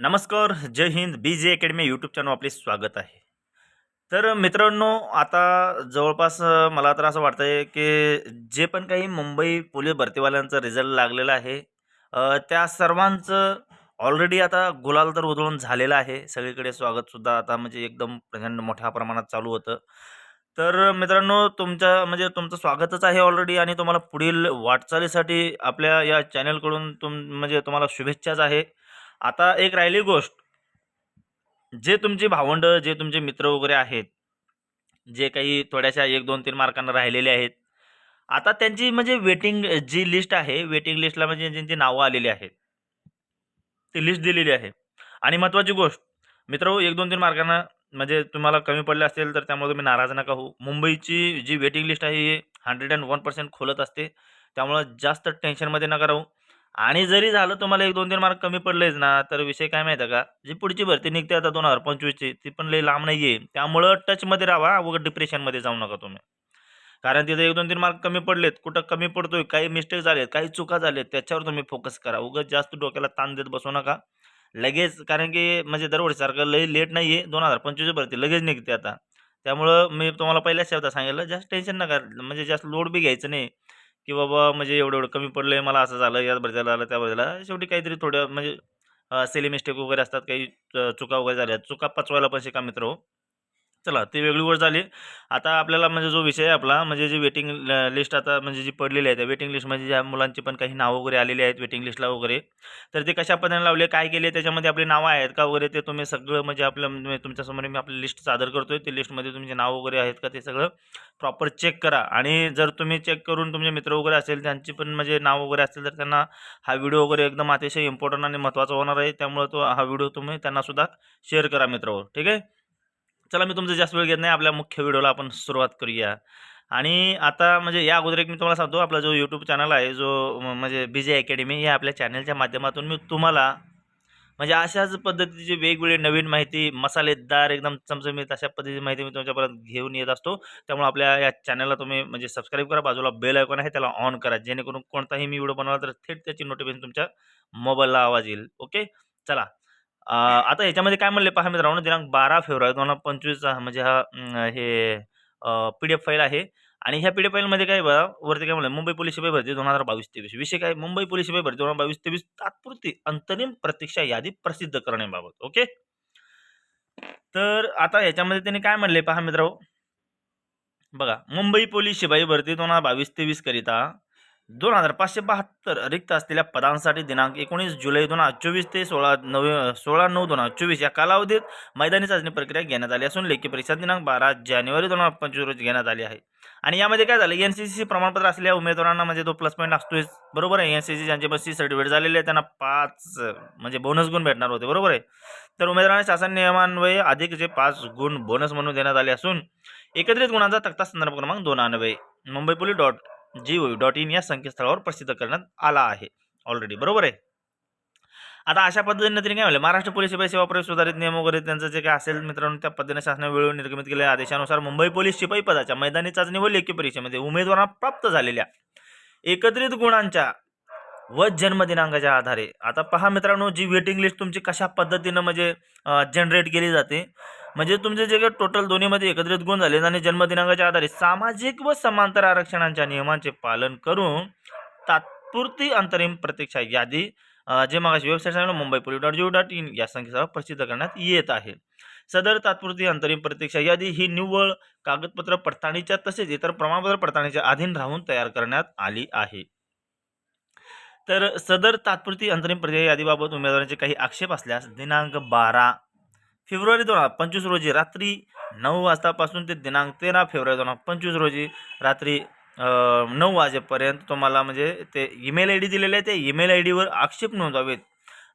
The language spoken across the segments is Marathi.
नमस्कार जय Hind. B J academy YouTube channel आपले स्वागत आहे. तर मित्रांनो आता जवळपास मला तर असं वाटतं आहे की जे पण काही मुंबई पोलीस भरतीवाल्यांचा रिझल्ट लागलेला आहे त्या सर्वांचं ऑलरेडी आता गुलाल तर उधळून झालेलं आहे. सगळीकडे स्वागतसुद्धा आता म्हणजे एकदम प्रचंड मोठ्या प्रमाणात चालू होतं. तर मित्रांनो तुमच्या म्हणजे तुमचं स्वागतच आहे ऑलरेडी आणि तुम्हाला पुढील वाटचालीसाठी आपल्या या चॅनलकडून तुम म्हणजे तुम्हाला शुभेच्छाच आहे. आता एक राहिली गोष्ट. जे तुमची भावंड जे तुमचे मित्र वगैरे आहेत जे काही थोड्याशा एक दोन तीन मार्कांना राहिलेले आहेत आता त्यांची म्हणजे वेटिंग जी लिस्ट आहे वेटिंग लिस्टला म्हणजे ज्यांची नावं आलेली आहेत ती लिस्ट दिलेली आहे. आणि महत्त्वाची गोष्ट मित्र एक दोन तीन मार्कांना म्हणजे तुम्हाला कमी पडले असेल तर त्यामुळे तुम्ही नाराज नका होऊ. मुंबईची जी वेटिंग लिस्ट आहे ही हंड्रेड अँड वन पर्सेंट खोलत असते त्यामुळं जास्त टेन्शनमध्ये नका राहू. आणि जरी झालं तुम्हाला एक दोन तीन मार्क कमी पडलेच ना तर विषय काय माहिती आहे का? जी पुढची भरती निघते आता दोन हजार पंचवीसची ती पण लई लांब नाही आहे त्यामुळं टचमध्ये राहा उगं डिप्रेशनमध्ये जाऊ नका तुम्ही. कारण तिथे एक दोन तीन मार्क कमी पडलेत. कुठं कमी पडतोय काही मिस्टेक झालेत काही चुका झालेत त्याच्यावर तुम्ही फोकस करा. उगाच जास्त डोक्याला ताण देत बसू नका. लगेच कारण की म्हणजे दरवर्षीसारखं लई लेट नाही आहे दोन हजार पंचवीस भरती लगेच निघते आता. त्यामुळं मी तुम्हाला पहिल्याच शब्दात सांगितलं जास्त टेन्शन नका म्हणजे जास्त लोड बी घ्यायचं नाही. की बाबा म्हणजे एवढं एवढं कमी पडलं आहे मला असं झालं याच भरजाला आलं त्या भरजाला शेवटी काहीतरी थोडं म्हणजे सेली मिस्टेक वगैरे असतात काही चुका वगैरे झाल्या. चुका पचवायला पण शिका मित्र हो. चला ते वेगळी गोष्ट झाली. आता आपल्याला म्हणजे जो विषय आहे आपला म्हणजे जी वेटिंग लिस्ट आता म्हणजे जी पडलेली आहे त्या वेटिंग लिस्टमध्ये ज्या मुलांची पण काही नावं वगैरे आलेली आहेत वेटिंग लिस्टला वगैरे तर ते कशा पद्धतीने लावले काय केले त्याच्यामध्ये आपली नावं आहेत का वगैरे ते तुम्ही सगळं म्हणजे आपलं तुमच्यासमोर मी आपली लिस्ट सादर करतो आहे ते लिस्टमध्ये तुमचे नाव वगैरे आहेत का ते सगळं प्रॉपर चेक करा. आणि जर तुम्ही चेक करून तुमचे मित्र वगैरे असेल त्यांची पण म्हणजे नाव वगैरे असेल तर त्यांना हा व्हिडिओ वगैरे एकदम अतिशय इम्पॉर्टंट आणि महत्त्वाचा होणार आहे. त्यामुळे तो हा व्हिडिओ तुम्ही त्यांनासुद्धा शेअर करा मित्रावर ठीक आहे? चला मी तुमचं जास्त वेळ घेत नाही. आपल्या मुख्य व्हिडिओला आपण सुरुवात करूया. आणि आता म्हणजे या अगोदर एक मी तुम्हाला सांगतो आपला जो यूट्यूब चॅनल आहे जो म्हणजे बी जे अकॅडमी या आपल्या चॅनलच्या माध्यमातून मी तुम्हाला म्हणजे अशाच पद्धतीची वेगवेगळी नवीन माहिती मसालेदार एकदम चमचमीत अशा पद्धतीची माहिती मी तुमच्यापर्यंत घेऊन येत असतो. त्यामुळे आपल्या या चॅनलला तुम्ही म्हणजे सबस्क्राईब करा. बाजूला बेल आयकॉन आहे त्याला ऑन करा. जेणेकरून कोणताही मी व्हिडिओ बनवला तर थेट त्याची नोटिफिकेशन तुमच्या मोबाईलला आवाज येईल. ओके चला. आता याच्यामध्ये काय म्हणले पहा मित्रांनो दिनांक बारा फेब्रुवारी दोन हजार पंचवीसचा म्हणजे हा हे पी डी एफ फाईल आहे. आणि ह्या पी डी एफ फाईलमध्ये काय बघा वरती काय म्हणलं मुंबई पोलीस शिपाई भरती दोन हजार बावीस तेवीस विषय काय मुंबई पोलीस शिपाई भरती दोन हजार बावीस तेवीस तात्पुरती अंतरिम प्रतीक्षा यादी प्रसिद्ध करण्याबाबत ओके? तर आता याच्यामध्ये त्यांनी काय म्हणले पहा मित्रांनो? बघा मुंबई पोलीस शिपाई भरती दोन हजार बावीस तेवीस करिता दोन हजार पाचशे बहात्तर रिक्त असलेल्या पदांसाठी दिनांक एकोणीस जुलै दोन हजार चोवीस ते सोळा नवे सोळा नऊ दोन हजार चोवीस या कालावधीत मैदानी चाचणी प्रक्रिया घेण्यात आली असून लेखी परीक्षा दिनांक बारा जानेवारी दोन हजार पंचवीस रोजी घेण्यात आली आहे. आणि यामध्ये काय झालं? एन सी सी प्रमाणपत्र असलेल्या उमेदवारांना म्हणजे तो प्लस पॉईंट असतोय बरोबर आहे? एन सी सी ज्यांचे बस्ती सर्टिफिकेट झालेले आहे त्यांना पाच म्हणजे बोनस गुण भेटणार होते बरोबर आहे? तर उमेदवारांना शासन नियमान्वये अधिक जे पाच गुण बोनस म्हणून देण्यात आले असून एकत्रित गुणांचा तक्ता संदर्भ क्रमांक दोन अन्वये Mumbai police dot G O dot in या संकेतस्थळावर प्रसिद्ध करण्यात आला आहे. ऑलरेडी बरोबर आहे? आता अशा पद्धतीने तरी काय म्हणलं महाराष्ट्र पोलीस शिपाई सेवा प्रयोग सुधारित नियम वगैरे त्यांचं जे काय असेल मित्रांनो त्या पद्धतीने शासनाने वेळोवेळी निर्गमित केलेल्या आदेशानुसार मुंबई पोलीस शिपाई पदाच्या मैदानी चाचणी व लेखी परीक्षेमध्ये उमेदवारांना प्राप्त झालेल्या एकत्रित गुणांच्या व जन्मदिनांकाच्या आधारे. आता पहा मित्रांनो जी वेटिंग लिस्ट तुमची कशा पद्धतीनं म्हणजे जनरेट केली जाते? म्हणजे तुमचे जे काही टोटल दोन्हीमध्ये एकत्रित गुण झाले आणि जन्मदिनांकाच्या आधारे सामाजिक व समांतर आरक्षणांच्या नियमांचे पालन करून तात्पुरती अंतरिम प्रतीक्षा यादी जे मागाशी वेबसाईट सांगितलं Mumbai police dot G dot in या संख्येसह प्रसिद्ध करण्यात येत आहे. सदर तात्पुरती अंतरिम प्रतीक्षा यादी ही निव्वळ कागदपत्र पडताळणीच्या तसेच इतर प्रमाणपत्र पडताळणीच्या अधीन राहून तयार करण्यात आली आहे. तर सदर तात्पुरती अंतरिम प्रक्रिया यादीबाबत उमेदवारांचे काही आक्षेप असल्यास दिनांक बारा फेब्रुवारी दोन हजार पंचवीस रोजी रात्री नऊ वाजतापासून ते दिनांक तेरा फेब्रुवारी दोन हजार पंचवीस रोजी रात्री नऊ वाजेपर्यंत तुम्हाला म्हणजे ते ईमेल आय डी दिलेले आहे. ते ईमेल आय डीवर आक्षेप नोंदवावेत.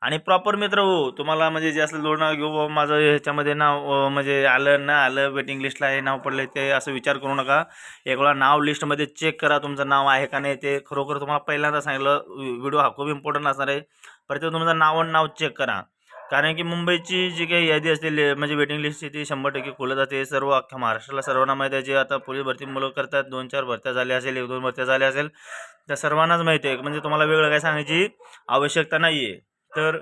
आणि प्रॉपर मित्र हो तुम्हाला म्हणजे जे असं लोड घेऊ माझं ह्याच्यामध्ये नाव म्हणजे आलं ना आलं वेटिंग लिस्टला हे नाव पडलं ते असं विचार करू नका. एक वेळा नाव लिस्टमध्ये चेक करा तुमचं नाव आहे का नाही ते. खरोखर तुम्हाला पहिल्यांदा सांगितलं व्हिडिओ हा खूप इम्पॉर्टंट असणार आहे. प्रत्येक तुमचं नाव आणि नाव चेक करा. कारण की मुंबईची जी काही यादी असलेली म्हणजे वेटिंग लिस्ट ती शंभर टक्के खोलत जाते सर्व अख्ख्या महाराष्ट्राला सर्वांना माहिती आहे. जे आता पोलीस भरती मुलं करतात दोन चार भरत्या झाल्या असेल एक दोन भरत्या झाल्या असेल त्या सर्वांनाच माहिती आहे. म्हणजे तुम्हाला वेगळं काय सांगायची आवश्यकता नाही आहे तर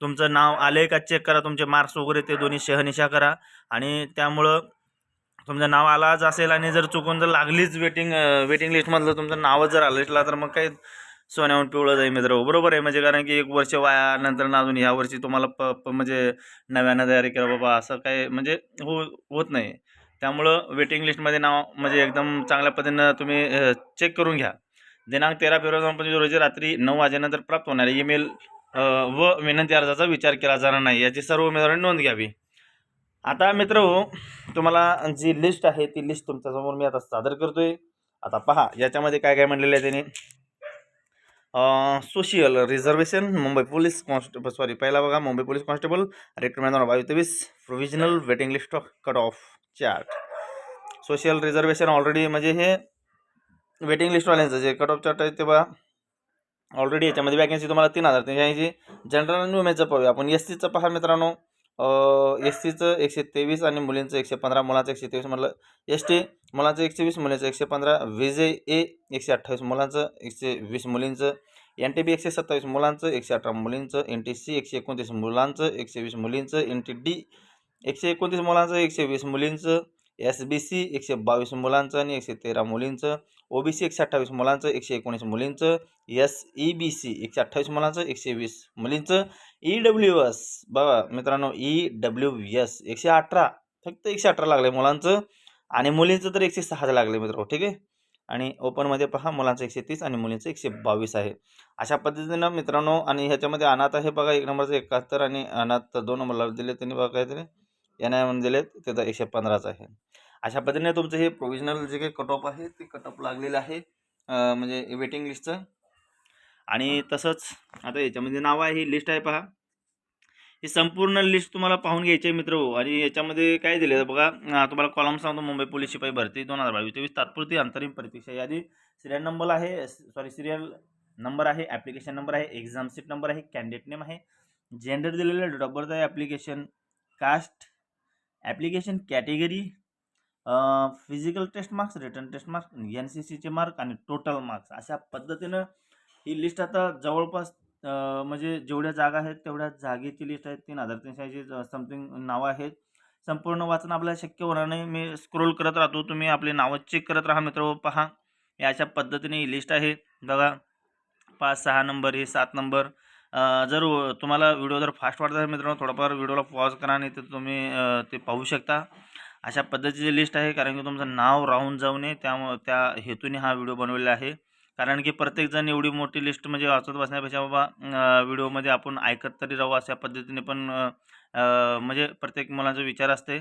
तुमचं नाव आलं आहे का चेक करा. तुमचे मार्क्स वगैरे ते दोन्ही शहनिशा करा. आणि त्यामुळं तुमचं नाव आलाच असेल आणि जर चुकून जर लागलीच वेटिंग वेटिंग लिस्टमधलं तुमचं नावच जर आलं तर मग काही सोन्याहून पिवळं जाईल मित्र. बरोबर आहे. म्हणजे कारण की एक वर्ष वाया नंतर ना अजून ह्या वर्षी तुम्हाला प प म्हणजे नव्यानं तयारी करा बाबा असं काय म्हणजे हो होत नाही. त्यामुळं वेटिंग लिस्टमध्ये नाव म्हणजे एकदम चांगल्या पद्धतीनं तुम्ही चेक करून घ्या. दिनांक तेरा फेब्रुवारी दोन पंचवीस रोजी रात्री नऊ वाजेनंतर प्राप्त होणार ईमेल व विनंती अर्जाचा विचार केला जाणार नाही. याची सर्व उमेदवारांनी नोंद घ्यावी. आता मित्र हो, तुम्हाला जी लिस्ट आहे ती लिस्ट तुमच्यासमोर मी आता सादर करतोय. आता पहा याच्यामध्ये काय काय म्हणलेलं आहे त्याने. Social reservation Mumbai police constable sorry पहिला बघा मुंबई पोलीस कॉन्स्टेबल रिक्रुटमेंट दोन बावीस तेवीस provisional waiting list of cut off chart social reservation already म्हणजे हे वेटिंग लिस्टवाल्यांचं जे कट ऑफ चार्ट आहे ते बघा. ऑलरेडी याच्यामध्ये वॅकन्सी तुम्हाला तीन हजार तीनशे ऐंशी. जनरल आणि वुमेनचं पाहूया. आपण एस सीचं पहा मित्रांनो. एस सीचं एकशे तेवीस आणि मुलींचं एकशे पंधरा मुलांचं एकशे तेवीस म्हटलं एस टी मुलांचं एकशे वीस मुलींचं एकशे पंधरा विजे ए एकशे अठ्ठावीस मुलांचं एकशे वीस मुलींचं एन टी बी एकशे सत्तावीस मुलांचं एकशे अठरा मुलींचं एन टी सी एकशे एकोणतीस मुलांचं एकशे वीस मुलींचं एन टी डी एकशे एकोणतीस मुलांचं एकशे वीस मुलींचं एस बी सी एकशे बावीस मुलांचं आणि एकशे तेरा मुलींचं ओ बी सी एकशे अठ्ठावीस मुलांचं एकशे एकोणीस मुलींचं एस ई बी सी एकशे अठ्ठावीस मुलांचं एकशे वीस मुलींचं ई डब्ल्यू एस बघा मित्रांनो ई डब्ल्यू एस एकशे अठरा फक्त एकशे अठरा लागले मुलांचं आणि मुलींचं तर एकशे सहा लागले मित्र ठीक आहे? आणि ओपनमध्ये पहा मुलांचं एकशे तीस आणि मुलींचं एकशे बावीस आहे. अशा पद्धतीनं मित्रांनो आणि ह्याच्यामध्ये अनाथ आहे बघा एक नंबरचं एकाहत्तर आणि अनाथ दोन नंबरला दिले त्यांनी बघा काहीतरी. एन आय दिलेत ते तर एकशे पंधराच आहे. अशा पद्धतीने तुमचं हे प्रोव्हिजनल जे काही कट ऑफ आहे ते कट ऑफ लागलेलं आहे. म्हणजे वेटिंग लिस्टचं आणि तसंच आता याच्यामध्ये नाव आहे ही लिस्ट आहे पहा. ही संपूर्ण लिस्ट तुम्हाला पाहून घ्यायची आहे मित्र आणि याच्यामध्ये काय दिले बघा तुम्हाला कॉलम सांगतो मुंबई पोलीस शिपाई भरती दोन हजार बावीस तेवीस तात्पुरती अंतरिम परीक्षा यादी. सिरियल नंबर आहे सॉरी सिरियल नंबर आहे ॲप्लिकेशन नंबर आहे एक्झाम सीट नंबर आहे कॅन्डिडेट नेम आहे. जेंडर दिलेलं आहे application caste application category physical test marks written test marks N C सीचे मार्क आणि टोटल मार्क्स. अशा पद्धतीनं ही लिस्ट आता जवळपास म्हणजे जेवढ्या जागा आहेत तेवढ्या जागेची लिस्ट आहे. तीन हजार तीनशे समथिंग नावं आहेत. संपूर्ण वाचन आपल्याला शक्य होणार नाही. मी स्क्रोल करत राहतो. तुम्ही आपले नावं चेक करत राहा मित्र पहा. या अशा पद्धतीने ही लिस्ट आहे. बघा पाच सहा नंबर हे सात नंबर. जर तुम्हाला व्हिडिओ जर फास्ट वाटत असेल मित्रांनो थोडाफार व्हिडिओला पॉज करा आणि ते तुम्ही ते पाहू शकता. अशा पद्धतीची लिस्ट आहे कारण की तुमचं नाव राहून जाऊ नये त्यामुळं त्या हेतूने हा व्हिडिओ बनवलेला आहे. कारण की प्रत्येकजण एवढी मोठी लिस्ट म्हणजे वाचत बसण्यापेक्षा बाबा व्हिडिओमध्ये आपण ऐकत तरी राहू अशा पद्धतीने पण म्हणजे प्रत्येक मुलांचा विचार असते.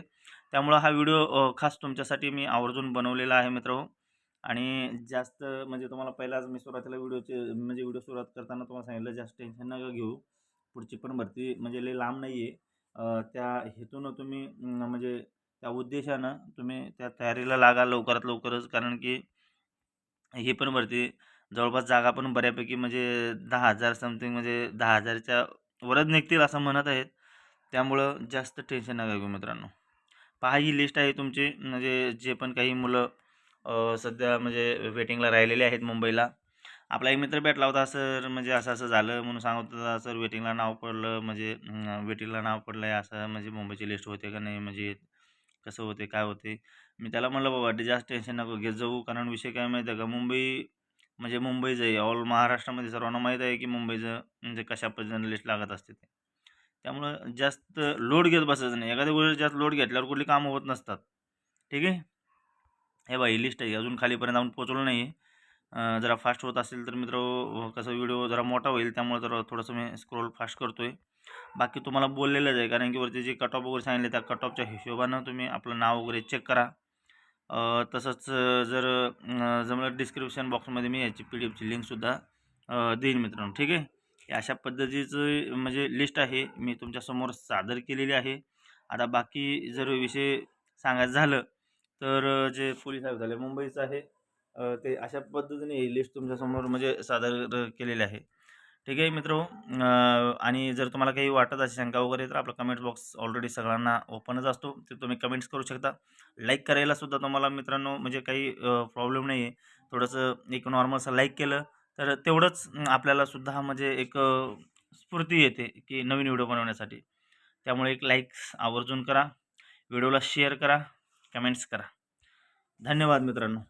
त्यामुळं हा व्हिडिओ खास तुमच्यासाठी मी आवर्जून बनवलेला आहे मित्र आणि जास्त म्हणजे तुम्हाला पहिलाच मी सुरुवातीला व्हिडिओचे म्हणजे व्हिडिओ सुरुवात करताना तुम्हाला सांगितलं जास्त टेन्शन नका घेऊ. पुढची पण भरती म्हणजे लई लांब नाही आहे त्या हेतूनं तुम्ही म्हणजे त्या उद्देशानं तुम्ही त्या तयारीला लागा लवकरात लवकरच. कारण की ही पण भरती जवळपास जागा पण बऱ्यापैकी म्हणजे दहा हजार समथिंग म्हणजे दहा हजारच्या वरच निघतील असं म्हणत आहेत. त्यामुळं जास्त टेन्शन नका घेऊ मित्रांनो. पहा ही लिस्ट आहे तुमची. म्हणजे जे पण काही मुलं सध्या म्हणजे वेटिंगला राहिलेले आहेत मुंबईला. आपला एक मित्र भेटला होता सर म्हणजे असं असं झालं म्हणून सांगत होता सर वेटिंगला नाव पडलं म्हणजे वेटिंगला नाव पडलं आहे असं म्हणजे मुंबईची लिस्ट होते का नाही म्हणजे कसं होते काय होते? मी त्याला म्हणलं बाबा जास्त टेन्शन नको घेत जाऊ कारण विषय काय माहिती आहे का मुंबई म्हणजे मुंबईचं आहे ऑल महाराष्ट्रामध्ये सर्वांना माहीत आहे की मुंबईचं म्हणजे कशा पद्धतीने लिस्ट लागत असते ते. त्यामुळं जास्त लोड घेत बसायचं नाही. एखाद्या गोष्टी जास्त लोड घेतल्यावर कुठली कामं होत नसतात. ठीक आहे? हे बाई लिस्ट आहे. अजून खालीपर्यंत आपण पोचलो नाही जरा फास्ट होत असेल तर मित्र कसं व्हिडिओ जरा मोठा होईल त्यामुळे जरा थोडंसं मी स्क्रोल फास्ट करतो आहे बाकी तुम्हाला बोललेलंच आहे कारण की वरती जे कट ऑफ वगैरे सांगितले त्या कट ऑफच्या हिशोबानं तुम्ही आपलं नाव वगैरे चेक करा. तसंच जर जमलं डिस्क्रिप्शन बॉक्समध्ये मी याची पी डी एफची लिंकसुद्धा देईन मित्रांनो. ठीक आहे? अशा पद्धतीचं म्हणजे लिस्ट आहे. मी तुमच्यासमोर सादर केलेली आहे. आता बाकी जर विषय सांगायचं झालं तर जे पोलीस आयुक्त झाले मुंबईचं आहे ते अशा पद्धतीने ही लिस्ट तुमच्यासमोर म्हणजे सादर केलेली आहे. ठीक आहे मित्र आणि जर तुम्हाला काही वाटत असेल शंका वगैरे तर आपला कमेंट बॉक्स ऑलरेडी सगळ्यांना ओपनच असतो. ते तुम्ही कमेंट्स करू शकता. लाईक करायला सुद्धा तुम्हाला मित्रांनो म्हणजे काही प्रॉब्लेम नाही आहे थोडंसं एक नॉर्मलसं लाईक केलं तर तेवढंच आपल्यालासुद्धा आपल्याला सुद्धा म्हणजे एक स्फूर्ती येते की नवीन व्हिडिओ बनवण्यासाठी. त्यामुळे एक लाईक्स आवर्जून करा. व्हिडिओला शेअर करा. कमेंट्स करा. धन्यवाद मित्रांनो.